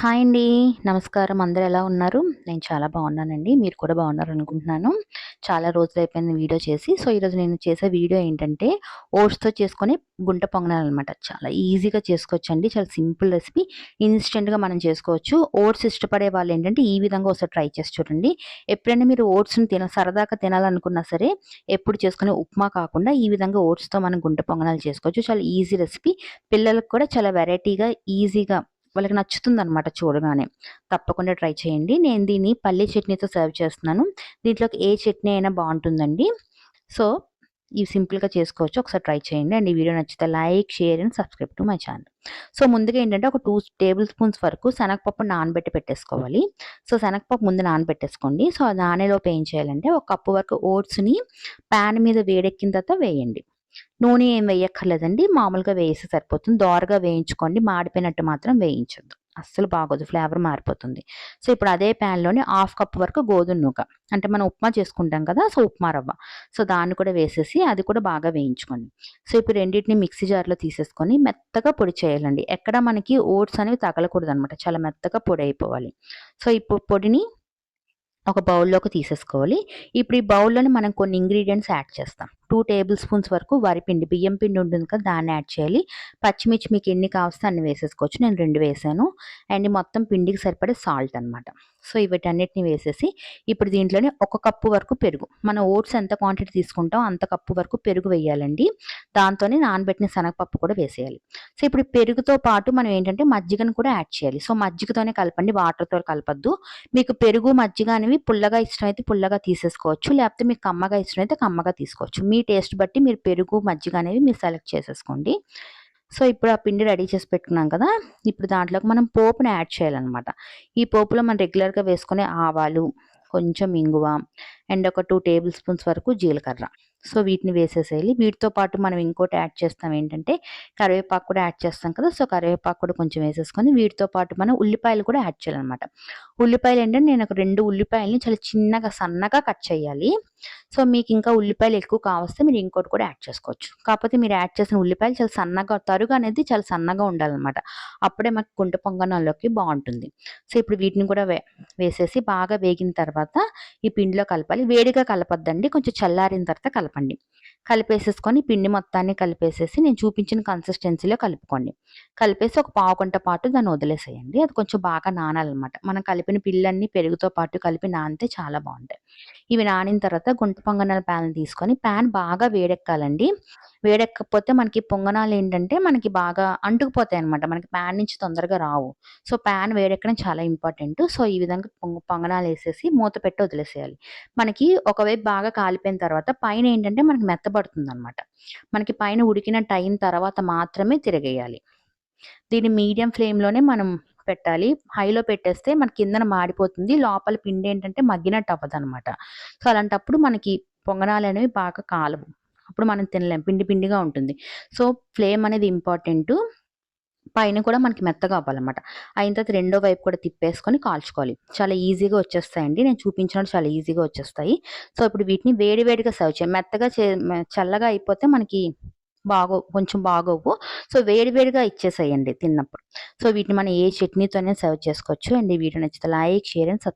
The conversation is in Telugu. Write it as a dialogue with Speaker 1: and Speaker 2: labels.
Speaker 1: హాయ్ అండి. నమస్కారం. అందరు ఎలా ఉన్నారు? నేను చాలా బాగున్నానండి. మీరు కూడా బాగున్నారు అనుకుంటున్నాను చాలా రోజులు అయిపోయింది వీడియో చేసి. సో ఈరోజు నేను చేసే వీడియో ఏంటంటే ఓట్స్తో చేసుకొని గుంట పొంగనాలు అనమాట చాలా ఈజీగా చేసుకోవచ్చు అండి చాలా సింపుల్ రెసిపీ. ఇన్స్టెంట్గా మనం చేసుకోవచ్చు. ఓట్స్ ఇష్టపడే వాళ్ళు ఏంటంటే ఈ విధంగా ఒకసారి ట్రై చేసి చూడండి. ఎప్పుడైనా మీరు ఓట్స్ని తిన సరదాగా తినాలనుకున్నా సరే ఎప్పుడు చేసుకునే ఉప్మా కాకుండా ఈ విధంగా ఓట్స్తో మనం గుంట పొంగనాలు చేసుకోవచ్చు. చాలా ఈజీ రెసిపీ. పిల్లలకు కూడా చాలా వెరైటీగా ఈజీగా వాళ్ళకి నచ్చుతుంది అనమాట చూడగానే. తప్పకుండా ట్రై చేయండి. నేను దీన్ని పల్లీ చట్నీతో సర్వ్ చేస్తున్నాను. దీంట్లోకి ఏ చట్నీ అయినా బాగుంటుందండి. సో ఇవి సింపుల్గా చేసుకోవచ్చు. ఒకసారి ట్రై చేయండి. అండ్ ఈ వీడియో నచ్చితే like share and subscribe to my channel. So ముందుగా ఏంటంటే ఒక టూ టేబుల్ స్పూన్స్ వరకు శనగపప్పు నానబెట్టి పెట్టేసుకోవాలి. సో శనగపప్పు ముందు నానబెట్టేసుకోండి. సో నానేలోపు ఏం చేయాలంటే ఒక కప్పు వరకు ఓట్స్ని ప్యాన్ మీద వేడెక్కిన తర్వాత వేయండి. నూనె ఏం వేయక్కర్లేదండి మామూలుగా వేసి సరిపోతుంది. దోరగా వేయించుకోండి మాడిపోయినట్టు మాత్రం వేయించొద్దు. అస్సలు బాగోదు ఫ్లేవర్ మారిపోతుంది. సో ఇప్పుడు అదే ప్యాన్లోని హాఫ్ కప్ వరకు గోధుమ నూక. అంటే మనం ఉప్మా చేసుకుంటాం కదా సో ఉప్మా రవ్వ. సో దాన్ని కూడా వేసేసి అది కూడా బాగా వేయించుకోండి. సో ఇప్పుడు రెండింటిని మిక్సీ జార్లో తీసేసుకొని మెత్తగా పొడి చేయాలండి. ఎక్కడ మనకి ఓట్స్ అనేవి తగలకూడదు అనమాట చాలా మెత్తగా పొడి అయిపోవాలి. సో ఇప్పుడు పొడిని ఒక బౌల్లోకి తీసేసుకోవాలి. ఇప్పుడు ఈ బౌల్లోని మనం కొన్ని ఇంగ్రీడియంట్స్ యాడ్ చేస్తాం. టూ టేబుల్ స్పూన్స్ వరకు వరిపిండి బియ్యం పిండి ఉంటుంది కదా దాన్ని యాడ్ చేయాలి. పచ్చిమిర్చి మీకు ఎన్ని కావస్తే అన్ని వేసేసుకోవచ్చు. నేను రెండు వేసాను. అండ్ మొత్తం పిండికి సరిపడే సాల్ట్ అనమాట సో వీటన్నిటిని వేసేసి ఇప్పుడు దీంట్లోనే ఒక కప్పు వరకు పెరుగు. మన ఓట్స్ ఎంత క్వాంటిటీ తీసుకుంటాం అంత కప్పు వరకు పెరుగు వేయాలండి. దాంతోనే నానబెట్టిన శనగపప్పు కూడా వేసేయాలి. సో ఇప్పుడు పెరుగుతో పాటు మనం ఏంటంటే మజ్జిగను కూడా యాడ్ చేయాలి. సో మజ్జిగతోనే కలపండి వాటర్తో కలపద్దు. మీకు పెరుగు మజ్జిగ అనేవి పుల్లగా ఇష్టమైతే పుల్లగా తీసేసుకోవచ్చు. లేకపోతే మీకు కమ్మగా ఇష్టమైతే కమ్మగా తీసుకోవచ్చు. మీ టేస్ట్ బట్టి మీరు పెరుగు మజ్జిగ అనేవి మీరు సెలెక్ట్ చేసేసుకోండి. సో ఇప్పుడు ఆ పిండి రెడీ చేసి పెట్టుకున్నాం కదా ఇప్పుడు దాంట్లోకి మనం పోపుని యాడ్ చేయాలన్నమాట. ఈ పోపులో మనం రెగ్యులర్గా వేసుకునే ఆవాలు కొంచెం ఇంగువ అండ్ ఒక టూ టేబుల్ స్పూన్స్ వరకు జీలకర్ర. సో వీటిని వేసేసేయాలి. వీటితో పాటు మనం ఇంకోటి యాడ్ చేస్తాం ఏంటంటే కరివేపాకు కూడా యాడ్ చేస్తాం కదా! సో కరివేపాకు కూడా కొంచెం వేసేసుకొని వీటితో పాటు మనం ఉల్లిపాయలు కూడా యాడ్ చేయాలన్నమాట. ఉల్లిపాయలు ఏంటంటే నేను ఒక రెండు ఉల్లిపాయలని చాలా చిన్నగా సన్నగా కట్ చేయాలి. సో మీకు ఇంకా ఉల్లిపాయలు ఎక్కువ కావస్తే మీరు ఇంకోటి కూడా యాడ్ చేసుకోవచ్చు. కాకపోతే మీరు యాడ్ చేసిన ఉల్లిపాయలు చాలా సన్నగా తరుగు అనేది చాలా సన్నగా ఉండాలన్నమాట. అప్పుడే మాకు గుంట పొంగనాల్లోకి బాగుంటుంది. సో ఇప్పుడు వీటిని కూడా వే వేసేసి బాగా వేగిన తర్వాత ఈ పిండిలో కలపాలి. వేడిగా కలపద్దండి. కొంచెం చల్లారిన తర్వాత కలపండి. కలిపేసేసుకొని పిండి మొత్తాన్ని కలిపేసేసి నేను చూపించిన కన్సిస్టెన్సీలో కలుపుకోండి. కలిపేసి ఒక పావు గంట పాటు దాన్ని వదిలేసేయండి. అది కొంచెం బాగా నానాలన్నమాట. మనం కలిపిన పిల్లన్ని పెరుగుతో పాటు కలిపి నానితే చాలా బాగుంటాయి. ఇవి నానిన తర్వాత గుంట పొంగనాల ప్యాన్ తీసుకొని ప్యాన్ బాగా వేడెక్కాలండి. వేడెక్కకపోతే మనకి పొంగనాలు ఏంటంటే మనకి బాగా అంటుకుపోతాయి అనమాట మనకి ప్యాన్ నుంచి తొందరగా రావు. సో ప్యాన్ వేడెక్కడం చాలా ఇంపార్టెంట్. సో ఈ విధంగా పొంగ పొంగనాలు వేసేసి మూత పెట్టి వదిలేసేయాలి. మనకి ఒకవైపు బాగా కాలిపోయిన తర్వాత పైన ఏంటంటే మనకి మెత్తబడుతుంది అనమాట మనకి పైన ఉడికినట్టు అయిన తర్వాత మాత్రమే తిరగేయాలి. దీన్ని మీడియం ఫ్లేమ్లోనే మనం పెట్టాలి. హైలో పెట్టేస్తే మన కిందన మాడిపోతుంది. లోపల పిండి ఏంటంటే మగ్గినట్టు అవ్వదు అనమాట సో అలాంటప్పుడు మనకి పొంగనాలు అనేవి బాగా కాలవు. అప్పుడు మనం తినలేం. పిండి పిండిగా ఉంటుంది. సో ఫ్లేమ్ అనేది ఇంపార్టెంట్. పైన కూడా మనకి మెత్తగా అవ్వాలన్నమాట. అయిన తర్వాత రెండో వైపు కూడా తిప్పేసుకొని కాల్చుకోవాలి. చాలా ఈజీగా వచ్చేస్తాయండి. నేను చూపించినట్టు చాలా ఈజీగా వచ్చేస్తాయి. సో ఇప్పుడు వీటిని వేడివేడిగా సర్వ్ చేయాలి. మెత్తగా చే చల్లగా అయిపోతే మనకి బాగో కొంచెం బాగోవు. సో వేడివేడిగా ఇచ్చేసేయండి తిన్నప్పుడు. సో వీటిని మనం ఏ చట్నీతోనే సర్వ్ చేసుకోవచ్చు. అండ్ ఈ వీడియో నచ్చితే లైక్ షేర్ అండ్ సబ్స్క్రైబ్